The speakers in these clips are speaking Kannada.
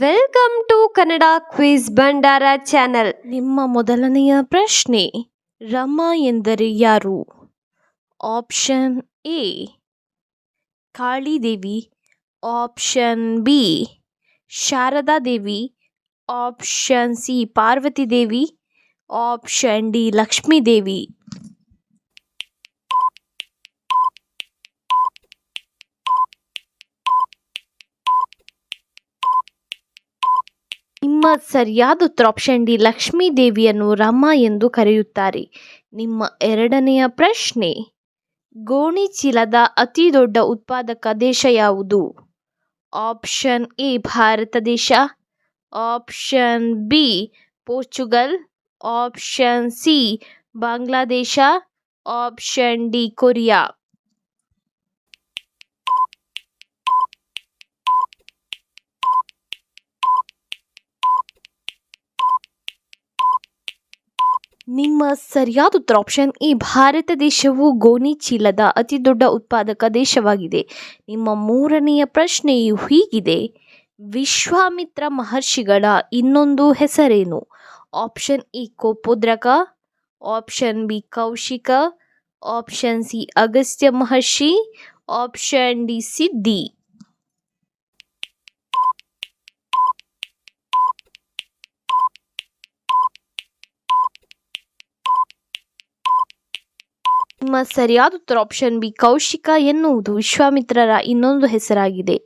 Welcome to Kannada quiz Bhandara channel ನಿಮ್ಮ ಮೊದಲನೆಯ ಪ್ರಶ್ನೆ, ರಮ ಎಂದರೆ ಯಾರು? Option A Kalidevi. Option B Sharada Devi. Option C Parvati Devi. Option D Lakshmi ನಿಮ್ಮ ಸರಿಯಾದ ಉತ್ತರ ಆಪ್ಷನ್ ಡಿ ಲಕ್ಷ್ಮೀ ದೇವಿಯನ್ನು ರಮ ಎಂದು ಕರೆಯುತ್ತಾರೆ. ನಿಮ್ಮ ಎರಡನೆಯ ಪ್ರಶ್ನೆ ಗೋಣಿ ಚೀಲದ ಅತಿ ದೊಡ್ಡ ಉತ್ಪಾದಕ ದೇಶ ಯಾವುದು? ಆಪ್ಷನ್ ಎ, ಭಾರತ ದೇಶ. Option B, Portugal. Option C, Bangladesh. Option D, Korea. ನಿಮ್ಮ ಸರಿಯಾದ ಉತ್ತರ ಆಪ್ಷನ್ ಈ ಭಾರತ ದೇಶವು ಗೋಣಿ ಚೀಲದ ಅತಿ ದೊಡ್ಡ ಉತ್ಪಾದಕ ದೇಶವಾಗಿದೆ. ನಿಮ್ಮ ಮೂರನೆಯ ಪ್ರಶ್ನೆಯು ಹೀಗಿದೆ. ವಿಶ್ವಾಮಿತ್ರ ಮಹರ್ಷಿಗಳ ಇನ್ನೊಂದು ಹೆಸರೇನು? Option E ಕೋಪುದ್ರಕ option B Kaushika option C Agastya Maharshi option D Siddhi. ನಿಮ್ಮ ಸರಿಯಾದ ಉತ್ತರ ಆಪ್ಷನ್ ಬಿ ಕೌಶಿಕ ಎನ್ನುವುದು ವಿಶ್ವಾಮಿತ್ರರ ಇನ್ನೊಂದು ಹೆಸರಾಗಿದೆ.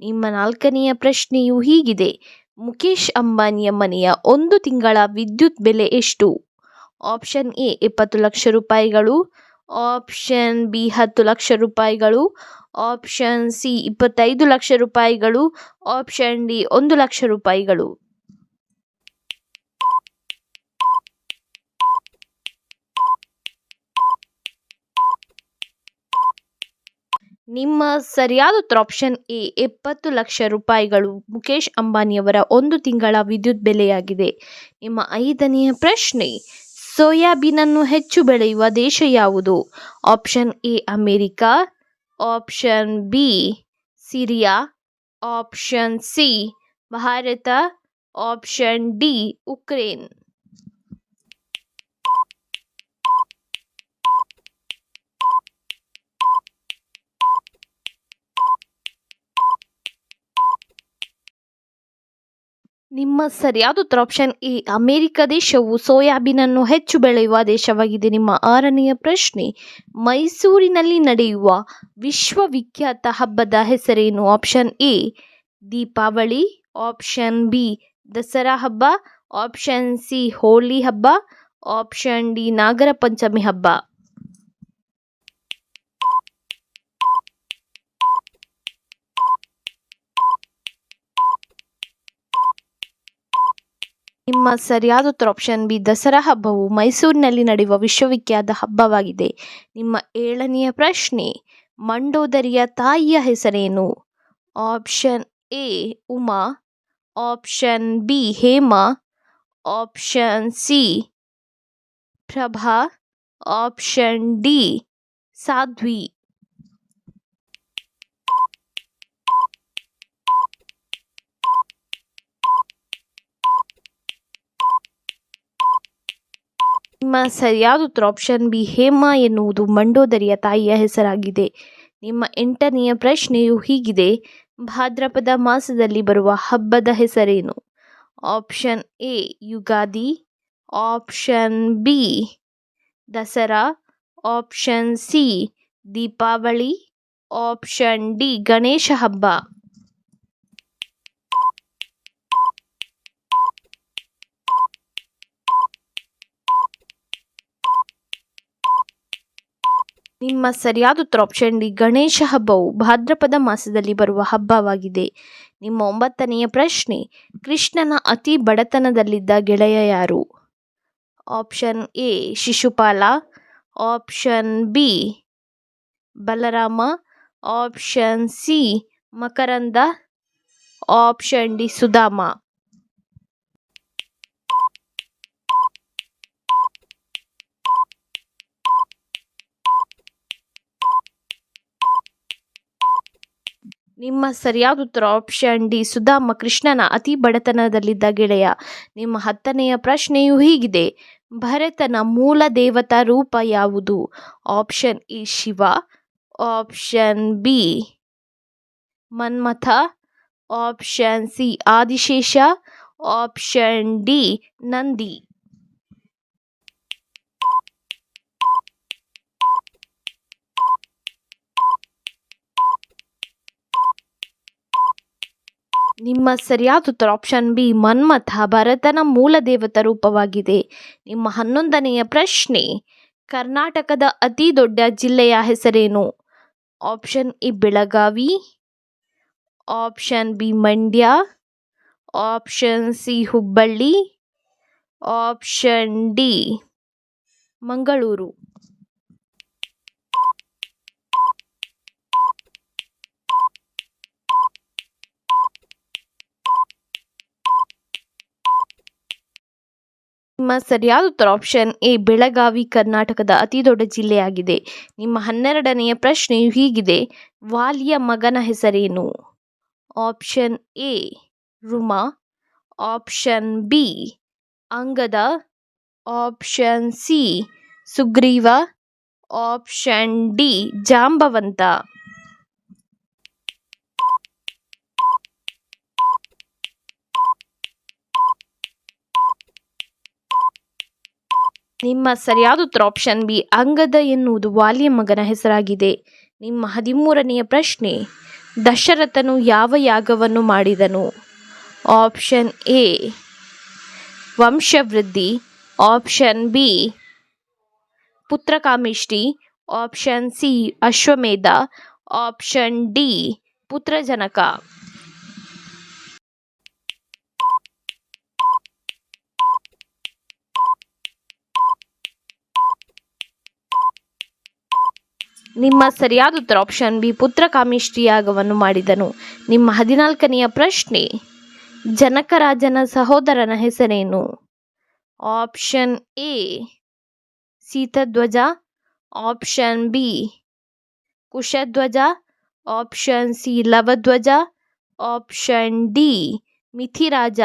ನಿಮ್ಮ ನಾಲ್ಕನೆಯ ಪ್ರಶ್ನೆಯು ಹೀಗಿದೆ. ಮುಖೇಶ್ ಅಂಬಾನಿಯ ಮನೆಯ ಒಂದು ತಿಂಗಳ ವಿದ್ಯುತ್ ಬೆಲೆ ಎಷ್ಟು? ಆಪ್ಷನ್ ಎ ಇಪ್ಪತ್ತು ಲಕ್ಷ ರೂಪಾಯಿಗಳು. ಆಪ್ಷನ್ ಬಿ ಹತ್ತು ಲಕ್ಷ ರೂಪಾಯಿಗಳು. ಆಪ್ಷನ್ ಸಿ ಇಪ್ಪತ್ತೈದು ಲಕ್ಷ ರೂಪಾಯಿಗಳು. ಆಪ್ಷನ್ ಡಿ ಒಂದು ಲಕ್ಷ ರೂಪಾಯಿಗಳು. ನಿಮ್ಮ ಸರಿಯಾದ ಉತ್ತರ ಆಪ್ಷನ್ ಎ, ಎಪ್ಪತ್ತು ಲಕ್ಷ ರೂಪಾಯಿಗಳು. ಮುಕೇಶ್ ಅಂಬಾನಿಯವರ ಒಂದು ತಿಂಗಳ ವಿದ್ಯುತ್ ಬೆಲೆಯಾಗಿದೆ. ನಿಮ್ಮ ಐದನೆಯ ಪ್ರಶ್ನೆ, ಸೋಯಾಬೀನನ್ನು ಹೆಚ್ಚು ಬೆಳೆಯುವ ದೇಶ ಯಾವುದು? Option A, America. Option B, Syria. Option C, Bharat. Option D, Ukraine. ನಿಮ್ಮ ಸರಿಯಾದ ಉತ್ತರ ಆಪ್ಷನ್ ಎ, ಅಮೆರಿಕ ದೇಶವು ಸೋಯಾಬೀನನ್ನು ಹೆಚ್ಚು ಬೆಳೆಯುವ ದೇಶವಾಗಿದೆ. ನಿಮ್ಮ ಆರನೆಯ ಪ್ರಶ್ನೆ, ಮೈಸೂರಿನಲ್ಲಿ ನಡೆಯುವ ವಿಶ್ವವಿಖ್ಯಾತ ಹಬ್ಬದ ಹೆಸರೇನು? Option A, Deepavali option B, Dasara ಹಬ್ಬ ಆಪ್ಷನ್ ಸಿ, ಹೋಳಿ ಹಬ್ಬ ಆಪ್ಷನ್ ಡಿ, ನಾಗರ ಪಂಚಮಿ ಹಬ್ಬ. ನಿಮ್ಮ ಸರಿಯಾದ ಉತ್ತರ ಆಪ್ಷನ್ ಬಿ ದಸರಾ ಹಬ್ಬವು ಮೈಸೂರಿನಲ್ಲಿ ನಡೆಯುವ ವಿಶ್ವವಿಖ್ಯಾತ ಹಬ್ಬವಾಗಿದೆ. ನಿಮ್ಮ ಏಳನೆಯ ಪ್ರಶ್ನೆ, ಮಂಡೋದರಿಯ ತಾಯಿಯ ಹೆಸರೇನು? Option A, Uma. Option B, Hema. Option C, Prabha. Option D, Sadhvi. ನಿಮ್ಮ ಸರಿಯಾದ ಉತ್ತರ ಆಪ್ಷನ್ ಬಿ ಹೇಮಾ ಎನ್ನುವುದು ಮಂಡೋದರಿಯ ತಾಯಿಯ ಹೆಸರಾಗಿದೆ. ನಿಮ್ಮ ಎಂಟನೆಯ ಪ್ರಶ್ನೆಯು ಹೀಗಿದೆ. ಭಾದ್ರಪದ ಮಾಸದಲ್ಲಿ ಬರುವ ಹಬ್ಬದ ಹೆಸರೇನು? Option A Ugadi, option B Dasara, option C Deepavali, option D Ganesha ಹಬ್ಬ. ನಿಮ್ಮ ಸರಿಯಾದ ಉತ್ತರ ಆಪ್ಷನ್ ಡಿ ಗಣೇಶ ಹಬ್ಬವು ಭಾದ್ರಪದ ಮಾಸದಲ್ಲಿ ಬರುವ ಹಬ್ಬವಾಗಿದೆ. ನಿಮ್ಮ ಒಂಬತ್ತನೆಯ ಪ್ರಶ್ನೆ, ಕೃಷ್ಣನ ಅತಿ ಬಡತನದಲ್ಲಿದ್ದ ಗೆಳೆಯ ಯಾರು? Option A, Shishupala. Option B, Balarama. Option C, Makaranda. Option D, Sudama. ನಿಮ್ಮ ಸರಿಯಾದ ಉತ್ತರ ಆಪ್ಷನ್ ಡಿ ಸುಧಾಮ ಕೃಷ್ಣನ ಅತಿ ಬಡತನದಲ್ಲಿದ್ದ ಗೆಳೆಯ. ನಿಮ್ಮ ಹತ್ತನೆಯ ಪ್ರಶ್ನೆಯು ಹೀಗಿದೆ. ಭರತನ ಮೂಲ ದೇವತಾ ರೂಪ ಯಾವುದು? Option A Shiva. Option B Manmatha. Option C Adishesha. Option D Nandi. ನಿಮ್ಮ ಸರಿಯಾದ ಉತ್ತರ ಆಪ್ಷನ್ ಬಿ ಮನ್ಮಥ, ಭರತನ ಮೂಲ ದೇವತಾ ರೂಪವಾಗಿದೆ. ನಿಮ್ಮ ಹನ್ನೊಂದನೆಯ ಪ್ರಶ್ನೆ, ಕರ್ನಾಟಕದ ಅತಿ ದೊಡ್ಡ ಜಿಲ್ಲೆಯ ಹೆಸರೇನು? Option A Belagavi. Option B Mandya. Option C Hubballi. Option D Mangaluru. ನಿಮ್ಮ ಸರಿಯಾದ ಉತ್ತರ ಆಪ್ಷನ್ ಎ ಬೆಳಗಾವಿ, ಕರ್ನಾಟಕದ ಅತಿ ದೊಡ್ಡ ಜಿಲ್ಲೆಯಾಗಿದೆ. ನಿಮ್ಮ ಹನ್ನೆರಡನೆಯ ಪ್ರಶ್ನೆಯು ಹೀಗಿದೆ. ವಾಲಿಯ ಮಗನ ಹೆಸರೇನು? Option A Ruma. Option B Angada. Option C Sugriva. Option D Jambavanta. ನಿಮ್ಮ ಸರಿಯಾದ ಉತ್ತರ ಆಪ್ಷನ್ ಬಿ ಅಂಗದ ಎನ್ನುವುದು ವಾಲಿಯ ಮಗನ ಹೆಸರಾಗಿದೆ. ನಿಮ್ಮ ಹದಿಮೂರನೆಯ ಪ್ರಶ್ನೆ, ದಶರಥನು ಯಾವ ಯಾಗವನ್ನು ಮಾಡಿದನು? Option A ವಂಶವೃದ್ಧಿ. Option B Putrakameshti option C Ashwamedha. Option D ಪುತ್ರಜನಕ. ನಿಮ್ಮ ಸರಿಯಾದ ಉತ್ತರ ಆಪ್ಷನ್ ಬಿ ಪುತ್ರ ಯಾಗವನ್ನು ಮಾಡಿದನು. ನಿಮ್ಮ ಹದಿನಾಲ್ಕನೆಯ ಪ್ರಶ್ನೆ, ಜನಕರಾಜನ ಸಹೋದರನ ಹೆಸರೇನು? Option A Seetadhwaja. Option B Kushadhwaja. Option C Lavadhwaja. Option D Mithiraja.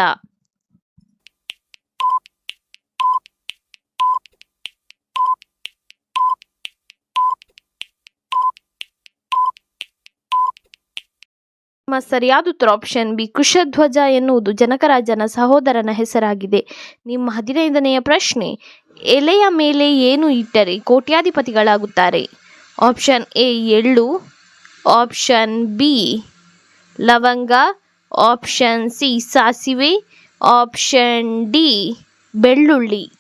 ನಿಮ್ಮ ಸರಿಯಾದ ಆಪ್ಷನ್ ಬಿ, ಕುಶಧ್ವಜ ಎನ್ನುವುದು ಜನಕರಾಜನ ಸಹೋದರನ ಹೆಸರಾಗಿದೆ. ನಿಮ್ಮ ಹದಿನೈದನೆಯ ಪ್ರಶ್ನೆ, ಎಲೆಯ ಮೇಲೆ ಏನು ಇಟ್ಟರೆ ಕೋಟ್ಯಾಧಿಪತಿಗಳಾಗುತ್ತಾರೆ? ಆಪ್ಷನ್ ಎ, ಎಳ್ಳು. ಆಪ್ಷನ್ ಬಿ, ಲವಂಗ. ಆಪ್ಷನ್ ಸಿ, ಸಾಸಿವೆ. ಆಪ್ಷನ್ ಡಿ, ಬೆಳ್ಳುಳ್ಳಿ.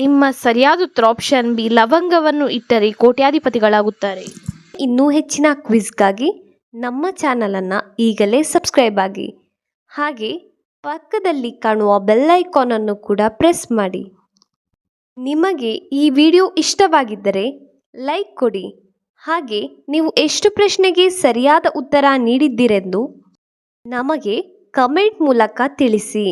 ನಿಮ್ಮ ಸರಿಯಾದ ಉತ್ತರ ಆಪ್ಷನ್ ಬಿ ಲವಂಗವನ್ನು ಇಟ್ಟರೆ ಕೋಟ್ಯಾಧಿಪತಿಗಳಾಗುತ್ತಾರೆ. ಇನ್ನೂ ಹೆಚ್ಚಿನ ಕ್ವಿಜ್ಗಾಗಿ ನಮ್ಮ ಚಾನಲನ್ನು ಈಗಲೇ ಸಬ್ಸ್ಕ್ರೈಬ್ ಆಗಿ. ಹಾಗೆ ಪಕ್ಕದಲ್ಲಿ ಕಾಣುವ ಬೆಲ್ ಐಕಾನನ್ನು ಕೂಡ ಪ್ರೆಸ್ ಮಾಡಿ. ನಿಮಗೆ ಈ ವಿಡಿಯೋ ಇಷ್ಟವಾಗಿದ್ದರೆ ಲೈಕ್ ಕೊಡಿ. ಹಾಗೆ ನೀವು ಎಷ್ಟು ಪ್ರಶ್ನೆಗೆ ಸರಿಯಾದ ಉತ್ತರ ನೀಡಿದ್ದೀರೆಂದು ನಮಗೆ ಕಮೆಂಟ್ ಮೂಲಕ ತಿಳಿಸಿ.